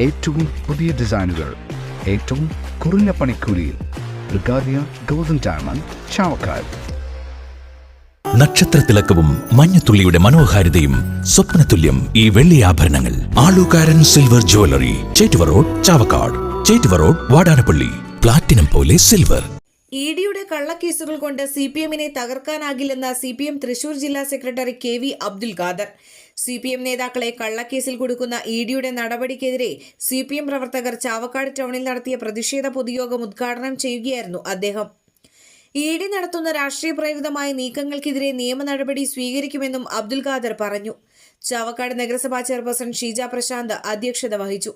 ഏറ്റവും പുതിയ ഡിസൈനുകൾ ഏറ്റവും കുറഞ്ഞ പണിക്കൂലിയിൽ. ബ്രിഗാദിയ ഗോൾഡൻ ഡയമണ്ട് ചാവക്കാട്. നക്ഷത്രത്തിലക്കവും മഞ്ഞത്തുള്ളിയുടെ മനോഹാരിതയും സ്വപ്നതുല്യം ഈ വെള്ളി ആഭരണങ്ങൾ. Alookkaran silver jewellery Chettuva road Chavakkad. Chettuva road Vadanappally. Platinum പോലെ സിൽവർ ഇ ഡിയുടെ കള്ളക്കേസുകൾ കൊണ്ട് സി പി എമ്മിനെ തകർക്കാനാകില്ലെന്ന സി പി എം തൃശൂർ ജില്ലാ secretary K V Abdul Khader. C P M നേതാക്കളെ കള്ളക്കേസിൽ കൊടുക്കുന്ന ഇ ഡിയുടെ നടപടിക്കെതിരെ സി പി എം പ്രവർത്തകർ ചാവക്കാട് ടൗണിൽ നടത്തിയ പ്രതിഷേധ പൊതുയോഗം ഉദ്ഘാടനം ചെയ്യുകയായിരുന്നു അദ്ദേഹം. ഇ ഡി നടത്തുന്ന രാഷ്ട്രീയ പ്രേരിതമായ നീക്കങ്ങൾക്കെതിരെ നിയമ നടപടി സ്വീകരിക്കുമെന്നും അബ്ദുൽ ഖാദർ പറഞ്ഞു. ചാവക്കാട് നഗരസഭാ ചെയർപേഴ്സൺ ഷീജ പ്രശാന്ത് അധ്യക്ഷത വഹിച്ചു.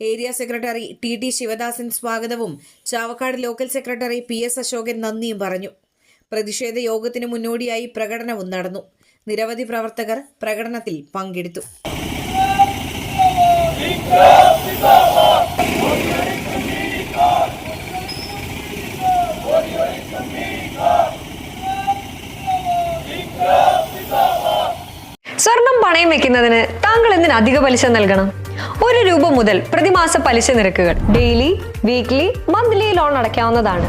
Area secretary T T Sivadasan സ്വാഗതവും Chavakkad local secretary P S Ashokan നന്ദിയും പറഞ്ഞു. പ്രതിഷേധ യോഗത്തിന് മുന്നോടിയായി പ്രകടനവും നടന്നു. നിരവധി പ്രവർത്തകർ പ്രകടനത്തിൽ പങ്കെടുത്തു. സ്വർണം പണയം വെക്കുന്നതിന് താങ്കൾ എന്തിന് അധിക പലിശ നൽകണം? ഒരു രൂപ മുതൽ പ്രതിമാസ പലിശ നിരക്കുകൾ ഡെയിലി വീക്ക്ലി മന്ത്ലി ലോൺ അടയ്ക്കാവുന്നതാണ്.